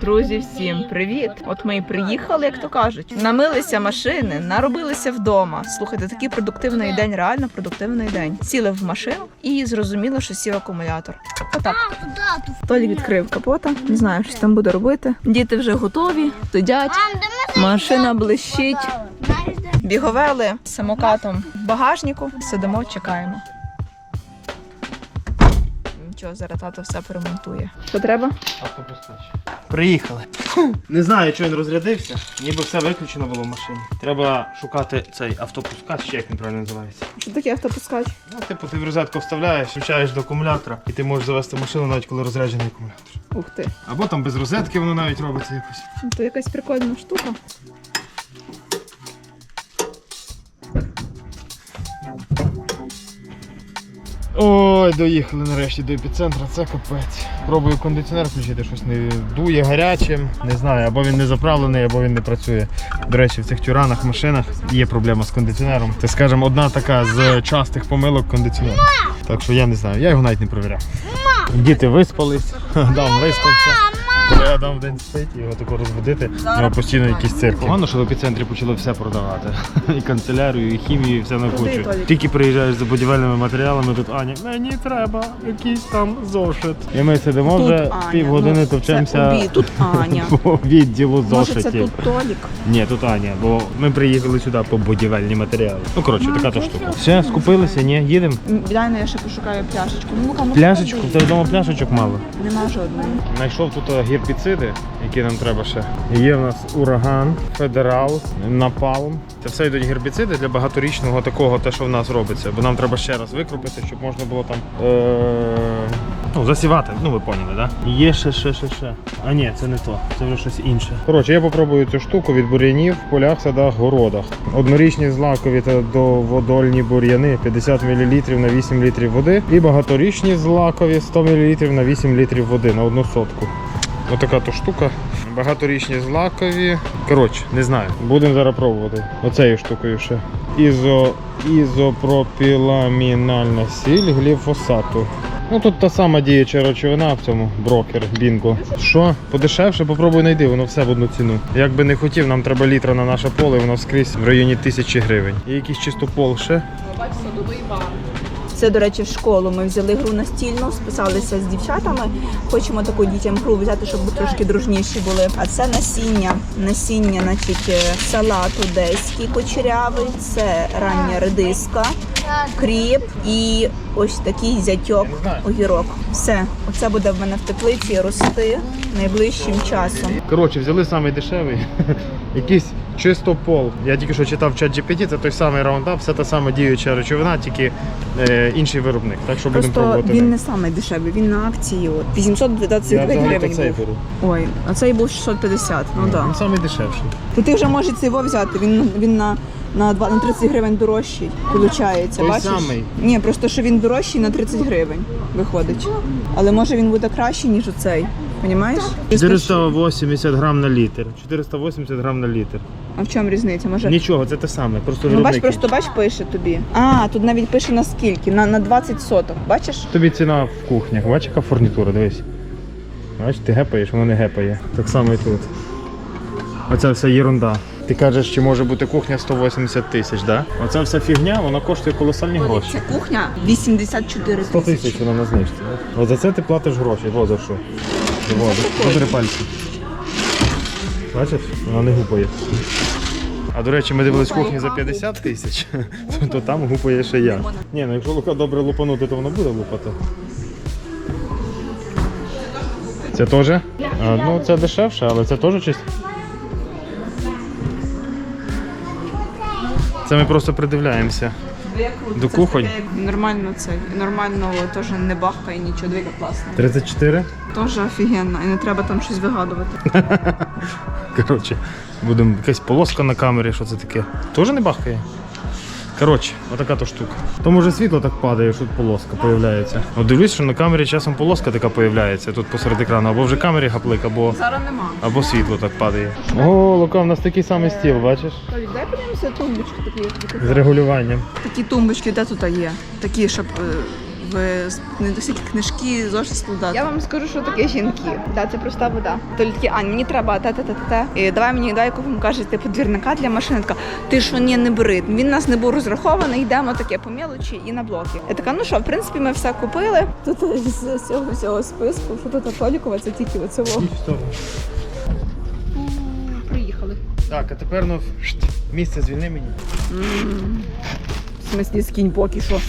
Друзі, всім привіт! От ми і приїхали, як то кажуть. Намилися машини, наробилися вдома. Слухайте, такий продуктивний день, реально продуктивний день. Сіли в машину і зрозуміло, що сів акумулятор. Отак. Толік відкрив капота, не знаю, що там буде робити. Діти вже готові, сидять. Машина блищить. Біговели самокатом в багажнику. Сидимо, чекаємо. Нічого, зараз тато все перемонтує. Що треба? Приїхали. Не знаю, чого він розрядився. Ніби все виключено було в машині. Треба шукати цей автопускач, чи як він правильно називається. Що таке автопускач? Ну, типу, ти в розетку вставляєш, включаєш до акумулятора, і ти можеш завести машину навіть коли розряджений акумулятор. Ух ти. Або там без розетки воно навіть робиться якось. Ну, То якась прикольна штука. Ой, доїхали нарешті до епіцентра, це капець. Пробую кондиціонер включити, щось не дує гарячим. Не знаю, або він не заправлений, або він не працює. До речі, в цих тюранах, машинах є проблема з кондиціонером. Це, скажімо, одна така з частих помилок кондиціонера. Так що я не знаю, я його навіть не перевіряв. Діти виспались, Дам виспався. Коли Адам в день спить, його тако розбудити, у нього постійно якісь цирки. Погано, що в епіцентрі почали все продавати. І канцелярію, і хімію, і все на кучу. Тільки приїжджаєш за будівельними матеріалами, тут Аня, мені треба якийсь там зошит. І ми сидимо Тут вже півгодини, ну, товчемося обід. Тут Аня. по відділу Може, це тут Толік? Ні, тут Аня, бо ми приїхали сюди по будівельні матеріали. Ну коротше, така то штука. Все, скупилися, ні, їдемо. Дай я ще пошукаю пляшечку. Ну, кому Пляшечку, це вдома пляшечок мало. Нема жодної. Знайшов тут е, гербіциди, які нам треба ще. Є в нас ураган, федерал, напалм. Це все йдуть гербіциди для багаторічного такого, те, що в нас робиться. Бо нам треба ще раз викропити, щоб можна було там е- ну, засівати. Ну ви поняли? Да? Є ще, ще, ще, ще. А ні, це не то, це вже щось інше. Коротше, я попробую цю штуку від бур'янів в полях, садах, городах. Однорічні злакові та доводольні бур'яни 50 мл на 8 літрів води. І багаторічні злакові 100 мл на 8 літрів води на одну сотку. Отака то штука. Багаторічні злакові. Коротше, не знаю. Будемо зараз пробувати. Оцею штукою ще. Ізо, ізопропіламінальна сіль гліфосату. Ну тут та сама діюча речовина в цьому брокер бінго. Що? Подешевше, попробуй знайди, воно все в одну ціну. Як би не хотів, нам треба літра на наше поле, воно скрізь в районі тисячі гривень. І якийсь чистопол ще. Це, до речі, в школу. Ми взяли гру настільну, списалися з дівчатами. Хочемо таку дітям гру взяти, щоб трошки дружніші були. А це насіння. Насіння, значить, е, салат одеський кучерявий, це рання редиска, кріп і ось такий зятьок, огірок. Все, оце буде в мене в теплиці рости найближчим часом. Коротше, взяли самий дешевий. Якийсь чистопол. Я тільки що читав чат GPT, це той самий раундап, все та сама діюча речовина, тільки е, інший виробник. Так що будемо Просто пробувати. він ним. не самий дешевий, він на акції. От 820 Я взагалі гривень цей був. беру. Ой, а цей був 650, ну так. Він Да. самий дешевший. То ти вже можеш цей його взяти, він, він на, на, два- на 30 гривень дорожчий, виходить, Той бачиш? самий. Ні, просто що він дорожчий на 30 гривень виходить. Але може він буде кращий, ніж оцей, розумієш? 480 грам на літр. 480 грам на літр. А в чому різниця? Може... Нічого, це те саме. Просто Ну, бач, просто бач, пише тобі. А, тут навіть пише на скільки, на, на 20 соток, бачиш? Тобі ціна в кухнях. Бачиш, яка фурнітура, дивись. Бачиш, ти гепаєш, воно не гепає. Так само і тут. Оця вся єрунда. Ти кажеш, що може бути кухня 180 тисяч, да? Оця вся фігня, вона коштує колосальні гроші. Ця кухня 84 100 тисяч вона на знижці. От за це ти платиш гроші. Во за що. Во, Забери пальці. Бачиш, вона не гупає. А до речі, ми дивились кухні за 50 тисяч, то, то там гупає ще я. Ні, ну якщо лука добре лупанути, то воно буде лупати. Це теж? А, ну це дешевше, але це теж чисто. Це ми просто придивляємося. До кухонь? Нормально це. Нормально теж не бахкає нічого, двіка класно. 34? Теж офігенно, і не треба там щось вигадувати. Коротше, будемо якась полоска на камері, що це таке. Теж не бахкає? Коротше, отака то штука. То може світло так падає, що тут полоска появляється. От дивлюсь, що на камері часом полоска така появляється тут посеред екрану, або вже камері гаплик, або, Зараз нема. або світло так падає. О, Лука, в нас такий самий стіл, бачиш? Толік, дай подивимося тумбочки такі, З регулюванням. Такі тумбочки, де тут є? Такі, щоб е, в недосить книжки, зошит складати. Я вам скажу, що таке жінки. Да, це проста вода. То такі, Ань, мені треба те. І давай мені дай купимо, каже, типу двірника для машини. Така, ти що ні, не бери. Він нас не був розрахований, йдемо таке по мелочі і на блоки. Я така, ну що, в принципі, ми все купили. Тут з цього всього списку, що тут Толікова, це тільки оцього. Приїхали. Так, а тепер ну шт, місце звільни мені. В смислі, скинь поки що.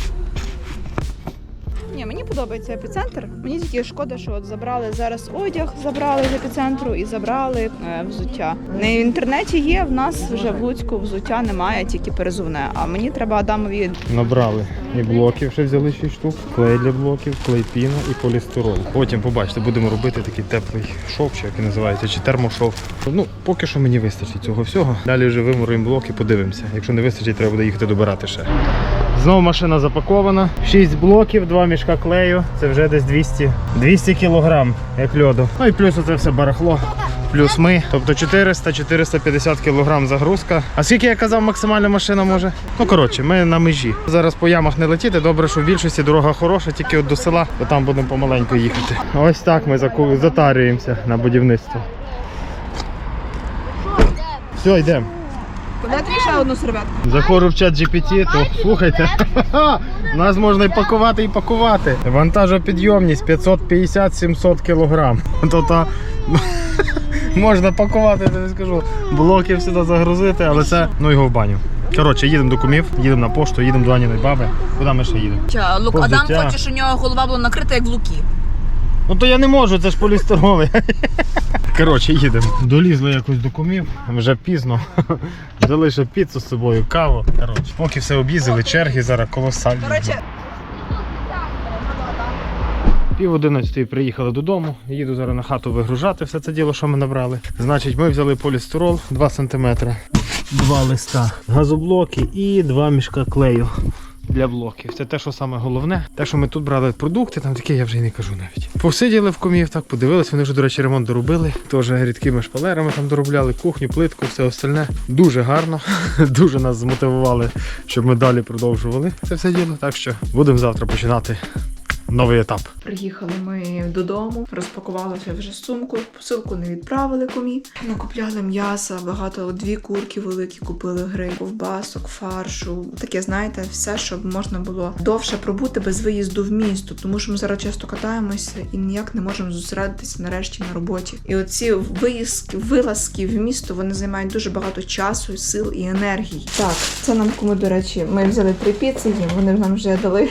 Ні, мені подобається епіцентр. Мені тільки шкода, що от забрали зараз одяг, забрали з епіцентру і забрали е, взуття. Не в інтернеті є, в нас вже в Луцьку взуття немає, тільки перезувне. А мені треба Адамові Набрали і блоків ще взяли 6 штук, клей для блоків, клей піна і полістирол. Потім побачите, будемо робити такий теплий шов, чи як він називається, чи термошов. Ну, поки що мені вистачить цього всього. Далі вже вимуруємо блоки, подивимося. Якщо не вистачить, треба буде їхати добирати ще. Знову машина запакована. 6 блоків, 2 мішка клею. Це вже десь 200, 200 кілограм, як льоду. Ну і плюс оце все барахло. Плюс ми, тобто 400-450 кілограм загрузка. А скільки я казав, максимальна машина може? Ну коротше, ми на межі. Зараз по ямах не летіти. Добре, що в більшості дорога хороша, тільки от до села, то там будемо помаленьку їхати. Ось так ми затарюємося на будівництво. Все, йдемо. Подайте ще одну серветку. Заходжу в чат GPT, то слухайте, нас можна і пакувати, і пакувати. Вантажопідйомність 550-700 кг. Тобто можна пакувати, я тобі скажу, блоків сюди загрузити, але це ну його в баню. Коротше, їдемо до кумів, їдемо на пошту, їдемо до Аніної баби. Куди ми ще їдемо? Ча, Лук, Адам хоче, щоб у нього голова була накрита, як в луки. Ну то я не можу, це ж полістировий. Коротше, їдемо. Долізли якось до кумів, вже пізно. Взяли ще піцу з собою, каву. Коротше, поки все об'їздили, черги зараз колосальні. Коротше, Пів одинадцятої приїхали додому. Їду зараз на хату вигружати все це діло, що ми набрали. Значить, ми взяли полістирол 2 см, два листа, газоблоки і два мішка клею для блоків. Це те, що саме головне. Те, що ми тут брали продукти, там таке я вже й не кажу навіть. Посиділи в комів, так подивились. Вони вже, до речі, ремонт доробили. Теж рідкими шпалерами там доробляли, кухню, плитку, все остальне. Дуже гарно. Дуже нас змотивували, щоб ми далі продовжували це все діло. Так що будемо завтра починати новий етап. Приїхали ми додому, розпакувалися вже сумку, посилку не відправили комі. Накупляли м'яса, багато дві курки великі купили гриль, ковбасок, фаршу. Таке, знаєте, все, щоб можна було довше пробути без виїзду в місто, тому що ми зараз часто катаємося і ніяк не можемо зосередитися нарешті на роботі. І оці виїзки, вилазки в місто вони займають дуже багато часу, сил і енергії. Так, це нам кому, до речі, ми взяли три піци, їм вони нам вже дали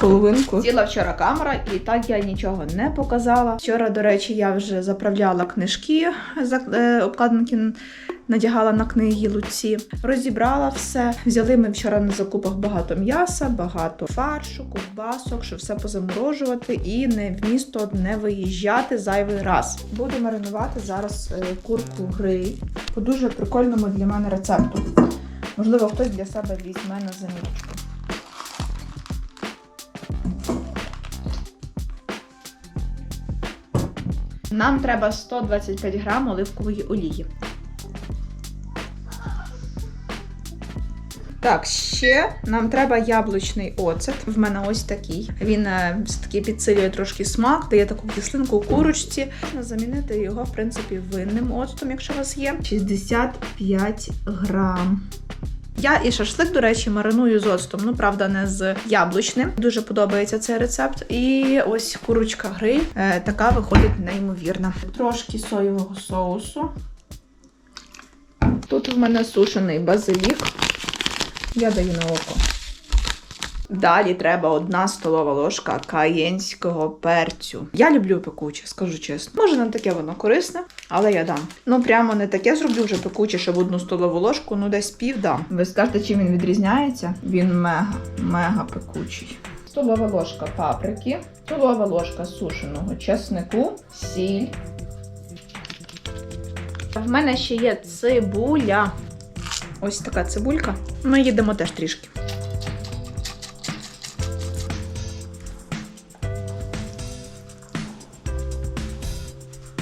половинку. Сіла вчора камера, і так я нічого не показала. Вчора, до речі, я вже заправляла книжки, за- е, обкладинки надягала на книги луці, розібрала все. Взяли ми вчора на закупах багато м'яса, багато фаршу, ковбасок, щоб все позаморожувати і не в місто не виїжджати зайвий раз. Буду маринувати зараз е, курку гриль по дуже прикольному для мене рецепту. Можливо, хтось для себе візьме на заміточку. Нам треба 125 грам оливкової олії. Так, ще нам треба яблучний оцет. В мене ось такий. Він е, все-таки підсилює трошки смак, дає таку кислинку у курочці. Можна замінити його, в принципі, винним оцтом, якщо у вас є. 65 грам. Я і шашлик, до речі, мариную з оцтом. Ну, правда, не з яблучним. Дуже подобається цей рецепт. І ось курочка гриль. Е, така виходить неймовірна. Трошки соєвого соусу. Тут в мене сушений базилік. Я даю на око. Далі треба одна столова ложка каєнського перцю. Я люблю пекуче, скажу чесно. Може, не таке воно корисне, але я дам. Ну прямо не таке зроблю вже пекуче, щоб одну столову ложку, ну десь пів дам. Ви скажете, чим він відрізняється? Він мега, мега пекучий. Столова ложка паприки, столова ложка сушеного чеснику, сіль. В мене ще є цибуля. Ось така цибулька. Ми їдемо теж трішки.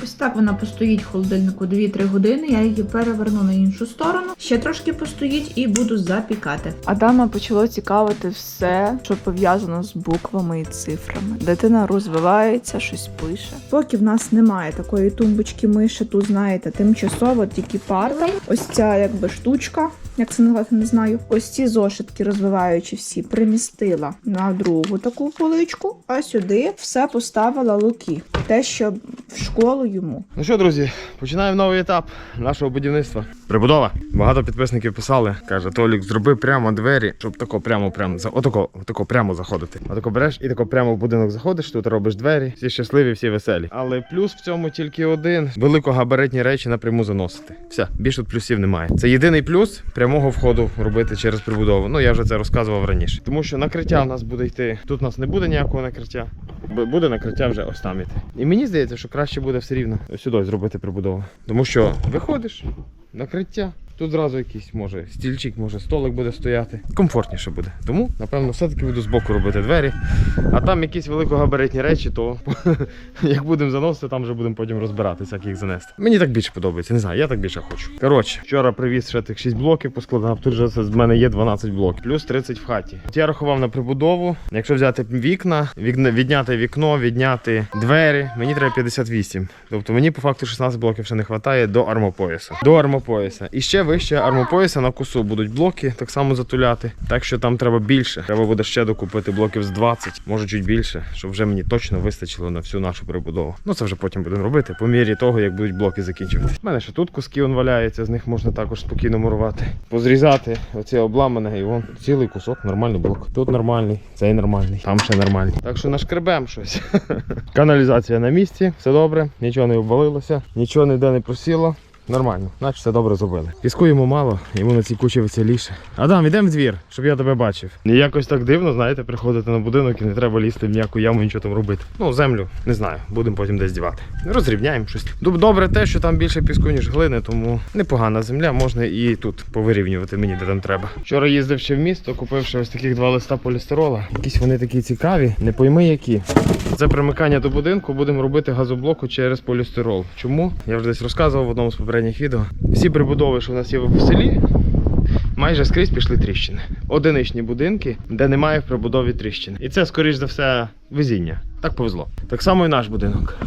Ось так вона постоїть в холодильнику 2-3 години. Я її переверну на іншу сторону. Ще трошки постоїть і буду запікати. Адама почало цікавити все, що пов'язано з буквами і цифрами. Дитина розвивається, щось пише. Поки в нас немає такої тумбочки миші, тут знаєте, тимчасово тільки парта. Ось ця якби штучка. Як це назвати, не знаю. Ось ці зошитки, розвиваючи всі, примістила на другу таку поличку, а сюди все поставила луки. Те, що в школу йому. Ну що, друзі, починаємо новий етап нашого будівництва. Прибудова. Багато підписників писали. Каже, Толік, зроби прямо двері, щоб тако прямо прямо за отако, отако прямо заходити. Отако береш і тако прямо в будинок заходиш, тут робиш двері, всі щасливі, всі веселі. Але плюс в цьому тільки один великогабаритні речі напряму заносити. Все, більше тут плюсів немає. Це єдиний плюс прямого входу робити через прибудову. Ну я вже це розказував раніше. Тому що накриття в нас буде йти. Тут у нас не буде ніякого накриття. Буде накриття вже ось там іти. І мені здається, що краще буде все рівно сюди зробити прибудову. Тому що виходиш, накриття. Тут зразу якийсь може стільчик, може столик буде стояти. Комфортніше буде. Тому, напевно, все-таки буду збоку робити двері. А там якісь великогабаритні речі, то як будемо заносити, там вже будемо потім розбиратися, як їх занести. Мені так більше подобається, не знаю, я так більше хочу. Коротше, вчора привіз ще тих 6 блоків, поскладав. Тут же з мене є 12 блоків, плюс 30 в хаті. От Я рахував на прибудову. Якщо взяти вікна, відняти вікно, відняти двері, мені треба 58. Тобто мені по факту 16 блоків ще не вистачає до армопояса. До армопояса. І ще вище армопояса на косу будуть блоки так само затуляти. Так що там треба більше. Треба буде ще докупити блоків з 20, може чуть більше, щоб вже мені точно вистачило на всю нашу прибудову. Ну це вже потім будемо робити по мірі того, як будуть блоки закінчуватися. У мене ще тут куски он валяється, з них можна також спокійно мурувати. Позрізати оці обламане, і вон цілий кусок, нормальний блок. Тут нормальний, цей нормальний, там ще нормальний. Так що нашкребем щось. Каналізація на місці, все добре, нічого не обвалилося, нічого ніде не просіло. Нормально, наче все добре зробили. Піску йому мало, йому на цій кучі веселіше. Адам, ідемо в двір, щоб я тебе бачив. І якось так дивно, знаєте, приходити на будинок і не треба лізти в ніяку яму, нічого там робити. Ну, землю, не знаю, будемо потім десь дівати. Розрівняємо щось. Добре те, що там більше піску, ніж глини, тому непогана земля, можна і тут повирівнювати мені, де там треба. Вчора їздив ще в місто, купивши ось таких два листа полістирола. Якісь вони такі цікаві, не пойми які. Це примикання до будинку будемо робити газоблоку через полістирол. Чому? Я вже десь розказував в одному з попередніх відео. Всі прибудови, що в нас є в селі, майже скрізь пішли тріщини. Одиничні будинки, де немає в прибудові тріщин. І це, скоріш за все, везіння. Так повезло. Так само і наш будинок.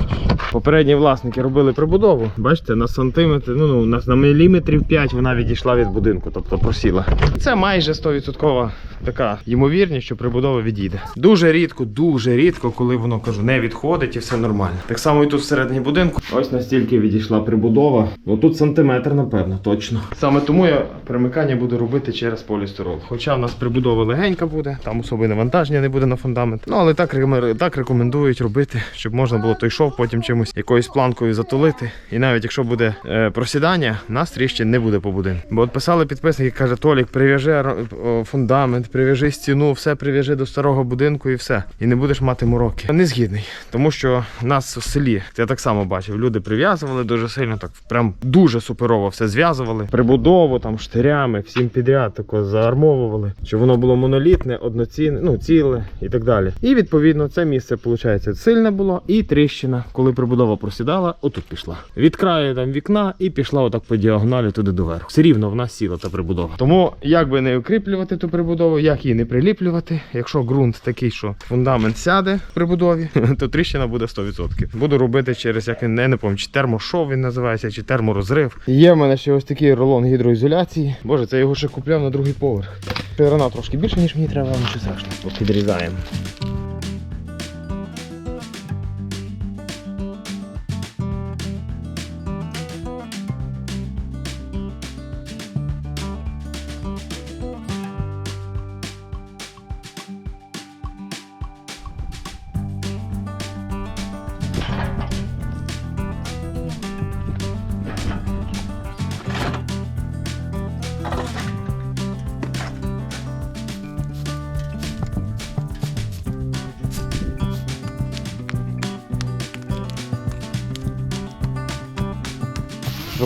Попередні власники робили прибудову. Бачите, на сантиметр, ну, ну на, на міліметрів 5 вона відійшла від будинку, тобто просіла. Це майже 100% така ймовірність, що прибудова відійде. Дуже рідко, дуже рідко, коли воно кажу, не відходить і все нормально. Так само і тут всередині будинку. Ось настільки відійшла прибудова. Ну тут сантиметр, напевно, точно. Саме тому я примикання буду робити через полістирол. Хоча в нас прибудова легенька буде, там особливе навантаження не буде на фундамент. Ну але так, так рекомендують робити, щоб можна було той шов потім чимось якоюсь планкою затулити. І навіть якщо буде е, просідання, нас тріщин не буде по будинку. Бо от писали підписники, каже Толік, прив'яжи фундамент, прив'яжи стіну, все прив'яжи до старого будинку і все. І не будеш мати мороки. Не згідний, тому що нас в селі, я так само бачив, люди прив'язували дуже сильно, так прям дуже суперово все зв'язували. Прибудову там штирями, всім підряд тако заармовували, щоб воно було монолітне, одноцінне, ну ціле і так далі. І відповідно це місце, виходить, сильне було, і тріщина, коли прибудова просідала, отут пішла. Від краю там вікна і пішла отак по діагоналі туди доверху. Все рівно в нас сіла та прибудова. Тому як би не укріплювати ту прибудову, як її не приліплювати, якщо ґрунт такий, що фундамент сяде в прибудові, то тріщина буде 100%. Буду робити через як він не, не пам'ятаю, чи термошов він називається, чи терморозрив. Є в мене ще ось такий рулон гідроізоляції. Боже, це його ще купляв на другий поверх. Ширина трошки більше, ніж мені треба, але нічого страшного. Підрізаємо.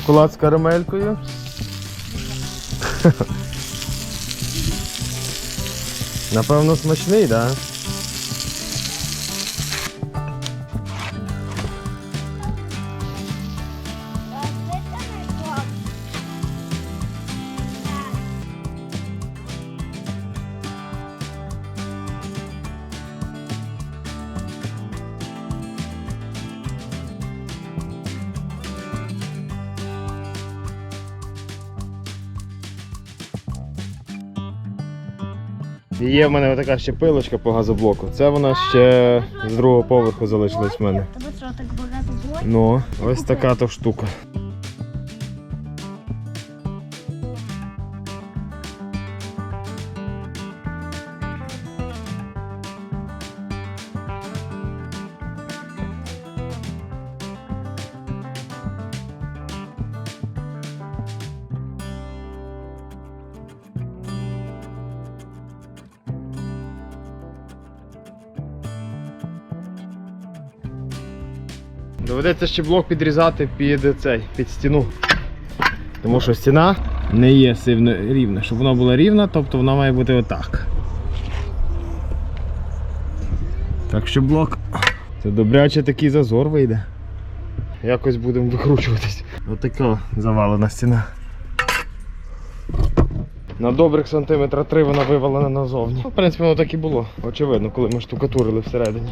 Шоколад з карамелькою. Напевно, смачний, так? Да? І є в мене така ще пилочка по газоблоку. Це вона ще з другого поверху залишилась в мене. Тебе що так багато блоків? Ну, ось така то штука. Доведеться ще блок підрізати під цей, під стіну. Тому що стіна не є сильно рівна. Щоб вона була рівна, тобто вона має бути отак. Так що блок. Це добряче такий зазор вийде. Якось будемо викручуватись. Отака завалена стіна. На добрих сантиметра три вона вивалена назовні. В принципі, воно так і було. Очевидно, коли ми штукатурили всередині.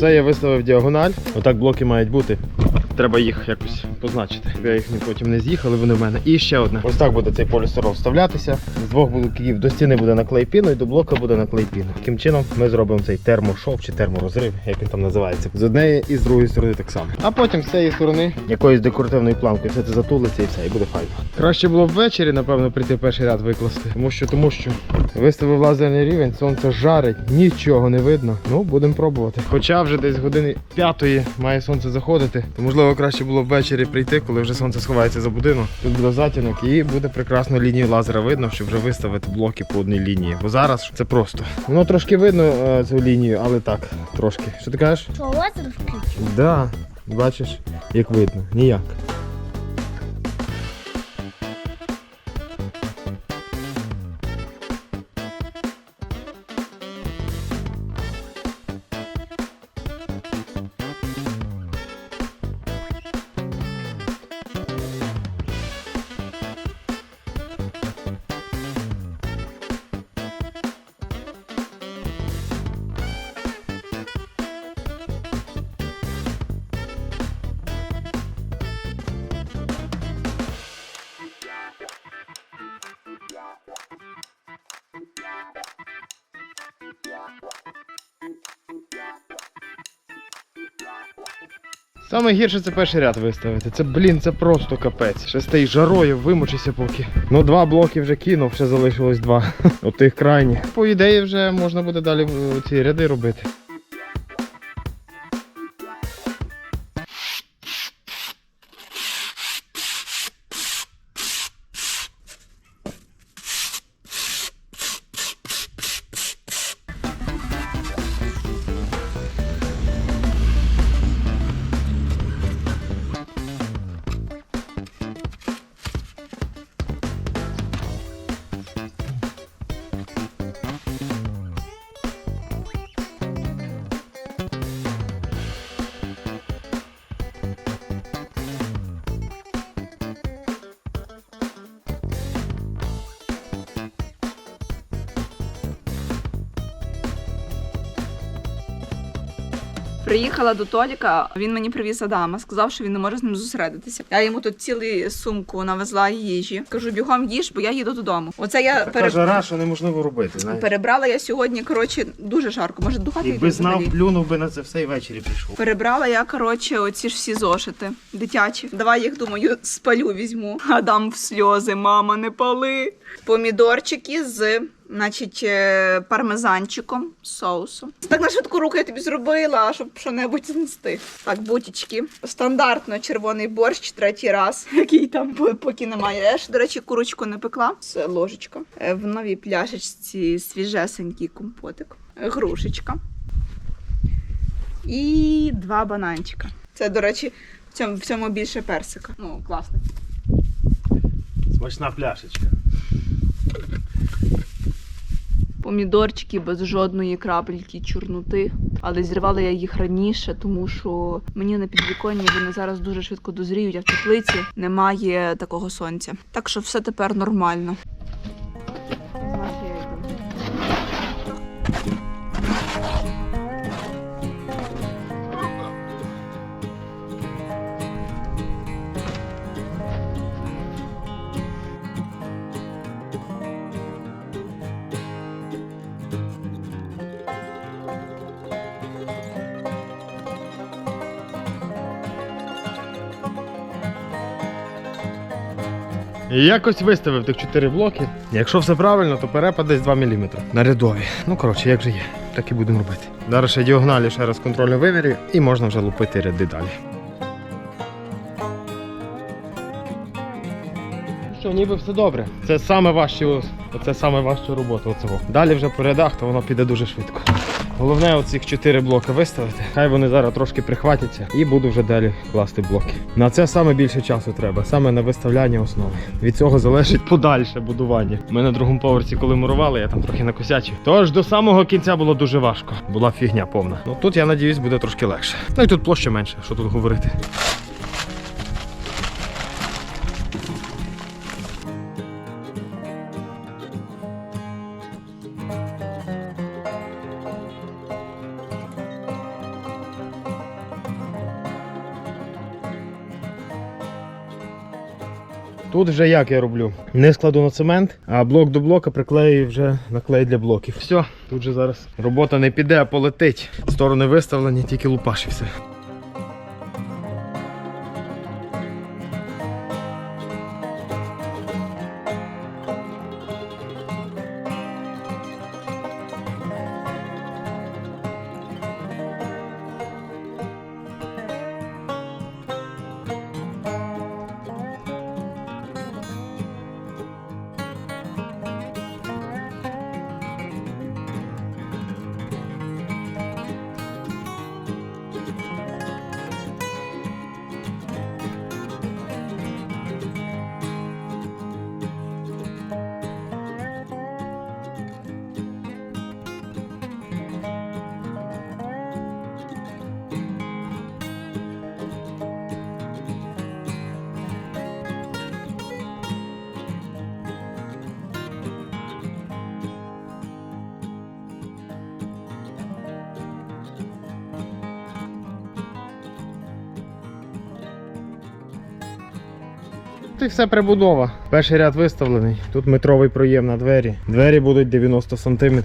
Оце я виставив діагональ. Отак блоки мають бути. Треба їх якось позначити. щоб Я їх не потім не з'їхали, вони в мене. І ще одне. Ось так буде цей полістирол вставлятися. З двох блоків до стіни буде наклей піну і до блока буде наклей піну. Таким чином ми зробимо цей термошов чи терморозрив, як він там називається. З однієї і з другої сторони так само. А потім з цієї сторони якоюсь декоративною планкою все це затулиться і все, і буде файно. Краще було б ввечері, напевно, прийти перший ряд викласти. Тому що, тому що виставив лазерний рівень, сонце жарить, нічого не видно. Ну, будемо пробувати. Хоча вже десь години п'ятої має сонце заходити, то можливо краще було б ввечері прийти, коли вже сонце сховається за будинок. Тут буде затінок і буде прекрасно лінію лазера видно, щоб вже виставити блоки по одній лінії. Бо зараз це просто. Воно трошки видно е, цю лінію, але так, трошки. Що ти кажеш? Що, лазер включив? Да, бачиш, як видно, ніяк. Саме гірше це перший ряд виставити. Це, блін, це просто капець. Ще тією жарою вимучися поки. Ну, два блоки вже кинув, ще залишилось два. Отих тих крайніх. По ідеї, вже можна буде далі е, ці ряди робити. Приїхала до Толіка, він мені привіз Адама, сказав, що він не може з ним зосередитися. Я йому тут цілу сумку навезла їжі. Кажу, бігом їж, бо я їду додому. Оце я Така пере... жара, що неможливо робити. знаєш. перебрала я сьогодні. Коротше, дуже жарко. Може, духати Якби знав, плюнув би на це все і ввечері прийшов. Перебрала я, коротше, оці ж всі зошити дитячі. Давай їх думаю, спалю візьму. Адам в сльози, мама, не пали. Помідорчики з, значить, е, пармезанчиком, соусом. Так на швидку руку я тобі зробила, щоб що-небудь знести. Так, бутічки. Стандартно червоний борщ, третій раз, який там поки немає. Я ж, до речі, курочку не пекла. Це ложечка. Е, В новій пляшечці свіжесенький компотик. Грушечка і два бананчика. Це, до речі, в цьому, в цьому більше персика. Ну, класно. Смачна пляшечка. Помідорчики без жодної крапельки чорноти. Але зірвала я їх раніше, тому що мені на підвіконні вони зараз дуже швидко дозріють, а в теплиці немає такого сонця. Так що все тепер нормально. І якось виставив тих 4 блоки. Якщо все правильно, то перепад десь 2 мм на рядові. Ну коротше, як же є, так і будемо робити. Зараз ще діагоналі ще раз контрольно вимірю і можна вже лупити ряди далі. Ну Що, ніби все добре. Це саме важче, оце саме важча робота. Оцього. Далі вже по рядах, то воно піде дуже швидко. Головне оці чотири блоки виставити. Хай вони зараз трошки прихватяться і буду вже далі класти блоки. На це саме більше часу треба, саме на виставляння основи. Від цього залежить подальше будування. Ми на другому поверсі, коли мурували, я там трохи накосячив. Тож до самого кінця було дуже важко. Була фігня повна. Ну тут я надіюсь буде трошки легше. Ну і тут площа менше, що тут говорити. Тут вже як я роблю? Не складу на цемент, а блок до блока приклею вже наклей для блоків. Все, тут же зараз робота не піде, а полетить. Сторони виставлені, тільки лупаш і все. Тут і все прибудова. Перший ряд виставлений. Тут метровий проєм на двері. Двері будуть 90 см.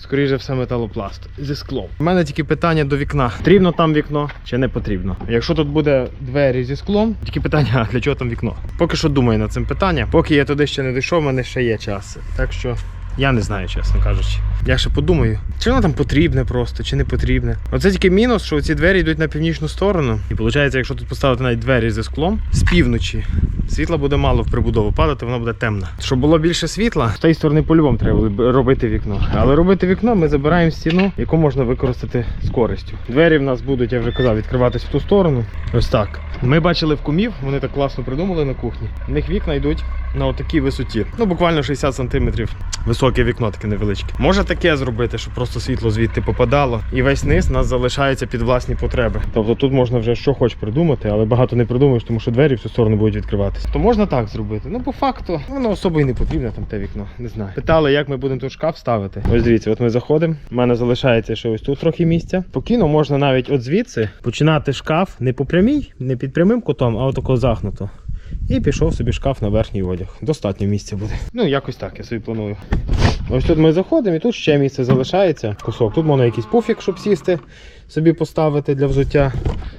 Скоріше все металопласт зі склом. У мене тільки питання до вікна. Потрібно там вікно чи не потрібно? Якщо тут буде двері зі склом, тільки питання, для чого там вікно? Поки що думаю над цим питанням. Поки я туди ще не дійшов, в мене ще є час. Так що я не знаю, чесно кажучи. Я ще подумаю, чи воно там потрібне просто, чи не потрібне. Оце тільки мінус, що ці двері йдуть на північну сторону. І виходить, якщо тут поставити навіть двері зі склом з півночі, світла буде мало в прибудову падати, воно буде темно. Щоб було більше світла, з тієї сторони по-любому треба робити вікно. Але робити вікно ми забираємо стіну, яку можна використати з користю. Двері в нас будуть, я вже казав, відкриватись в ту сторону. Ось так. Ми бачили в кумів, вони так класно придумали на кухні. У них вікна йдуть на отакій висоті. Ну, буквально 60 см високе вікно таке невеличке. Може таке зробити, щоб просто світло звідти попадало, і весь низ нас залишається під власні потреби. Тобто тут можна вже що хоч придумати, але багато не придумаєш, тому що двері в цю сторону будуть відкриватися. То можна так зробити. Ну, по факту, воно особо і не потрібно там те вікно. Не знаю. Питали, як ми будемо тут шкаф ставити. Ось дивіться, от ми заходимо. У мене залишається ще ось тут трохи місця. Спокійно можна навіть от звідси починати шкаф не по прямій, не під прямим кутом, а отако загнуто. І пішов собі шкаф на верхній одяг. Достатньо місця буде. Ну, якось так, я собі планую. Ось тут ми заходимо і тут ще місце залишається. Кусок. Тут можна якийсь пуфік, щоб сісти, собі поставити для взуття.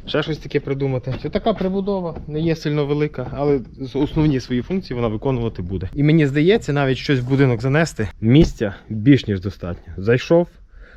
Ще щось таке придумати. Це така прибудова, не є сильно велика, але основні свої функції вона виконувати буде. І мені здається, навіть щось в будинок занести. Місця більш ніж достатньо. Зайшов.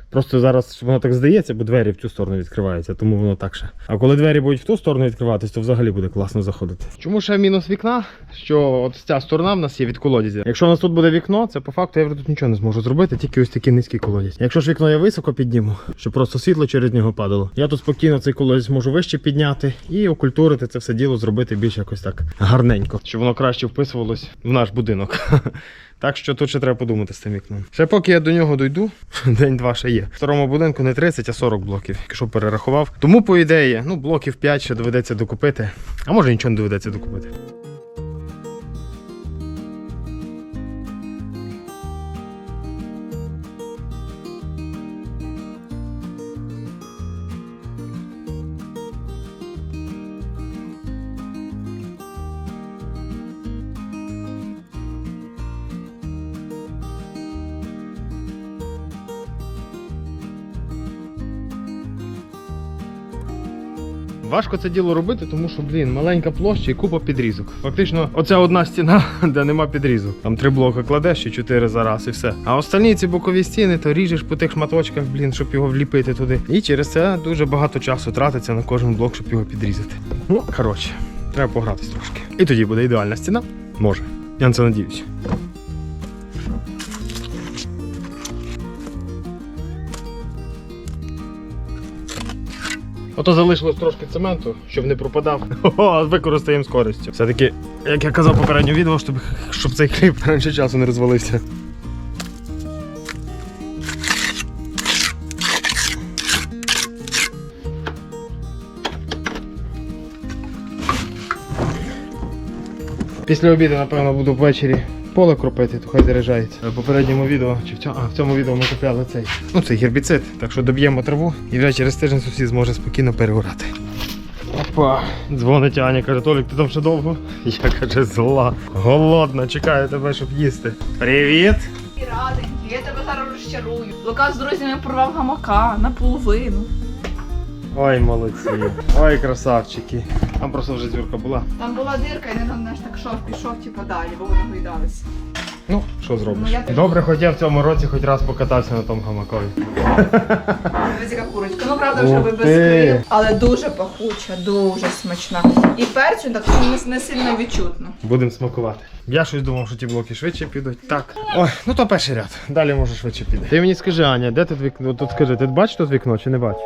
Просто зараз воно так здається, бо двері в цю сторону відкриваються, тому воно так ще. А коли двері будуть в ту сторону відкриватись, то взагалі буде класно заходити. Чому ще мінус вікна? Що от ця сторона в нас є від колодязя. Якщо у нас тут буде вікно, це по факту я вже тут нічого не зможу зробити, тільки ось такий низький колодязь. Якщо ж вікно я високо підніму, щоб просто світло через нього падало, я тут спокійно цей колодязь можу вище підняти і окультурити це все діло, зробити більш якось так гарненько, щоб воно краще вписувалось в наш будинок. Так що тут ще треба подумати з тим вікном. Ще поки я до нього дойду, день-два ще є. В старому будинку не 30, а 40 блоків, якщо перерахував. Тому, по ідеї, ну, блоків 5 ще доведеться докупити. А може нічого не доведеться докупити. Важко це діло робити, тому що, блін, маленька площа і купа підрізок. Фактично, оця одна стіна, де нема підрізок. Там три блоки кладеш і чотири зараз, і все. А остальні ці бокові стіни, то ріжеш по тих шматочках, блін, щоб його вліпити туди. І через це дуже багато часу тратиться на кожен блок, щоб його підрізати. Ну, коротше, треба погратись трошки. І тоді буде ідеальна стіна. Може. Я на це надіюсь. Ото залишилось трошки цементу, щоб не пропадав. О, використаємо з користю. Все-таки, як я казав попередньо відео, щоб, щоб цей хліб раніше часу не розвалився. Після обіду, напевно, буду ввечері поле кропити, то хай заряджається. В попередньому відео, чи в цьому, а, в цьому відео ми купляли цей. Ну, цей гербіцид. Так що доб'ємо траву і вже через тиждень сусід зможе спокійно перегорати. Опа. Дзвонить Аня, каже, Толік, ти там ще довго? Я каже, зла. Голодна, чекаю тебе, щоб їсти. Привіт! І я тебе зараз розчарую. Лука з друзями порвав гамака наполовину. Ой, молодці. Ой, красавчики. Там просто вже звірка була. Там була дирка, і він там наш так шов, пішов типу далі, бо вони гойдалися. Ну, що зробиш? Ну, я Добре, хоч я в цьому році хоч раз покатався на тому гамакові. Ось яка курочка. Ну правда, вже Ух ви без ти. крил, але дуже пахуча, дуже смачна. І перцю так не, не сильно відчутно. Будемо смакувати. Я щось думав, що ті блоки швидше підуть. Так. Ой, ну то перший ряд. Далі може швидше піде. Ти мені скажи, Аня, де тут вікно? Тут скажи, ти бачиш тут вікно чи не бачиш?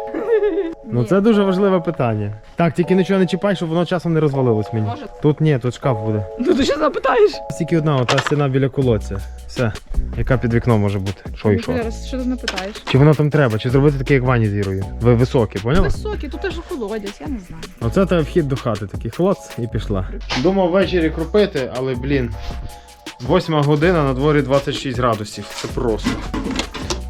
Ну це дуже важливе питання. Так, тільки нічого не чіпай, щоб воно часом не розвалилось мені. Може? Тут ні, тут шкаф буде. Ну ти що запитаєш? Тільки одна, ота стіна біля колодця. Все. Яка під вікном може бути? Що і що? що ти напитаєш? Чи воно там треба? Чи зробити таке, як вані з Ірою? Ви високі, поняла? Високий, тут теж холодець, я не знаю. Оце тебе вхід до хати, такий хлоц і пішла. Думав ввечері крупити, але блін. Восьма година на дворі 26 градусів. Це просто.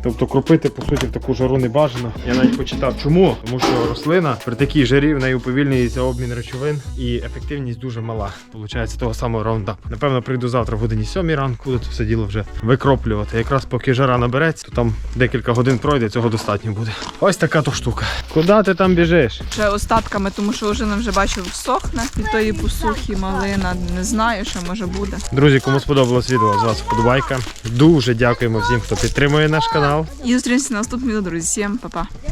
Тобто кропити, по суті, в таку жару не бажано. Я навіть почитав чому. Тому що рослина при такій жарі в неї уповільнюється обмін речовин і ефективність дуже мала. Получається того самого раундап. Напевно, прийду завтра в годині 7 ранку, буду це все діло вже викроплювати. Якраз поки жара набереться, то там декілька годин пройде, цього достатньо буде. Ось така то штука. Куди ти там біжиш? Ще остатками, тому що вже вже бачив сохне від тої посухи, малина. Не знаю, що може буде. Друзі, кому сподобалось відео, з вас вподобайка. Дуже дякуємо всім, хто підтримує наш канал. І зустрінемося на наступному відео, друзі. Всім па-па. Ну,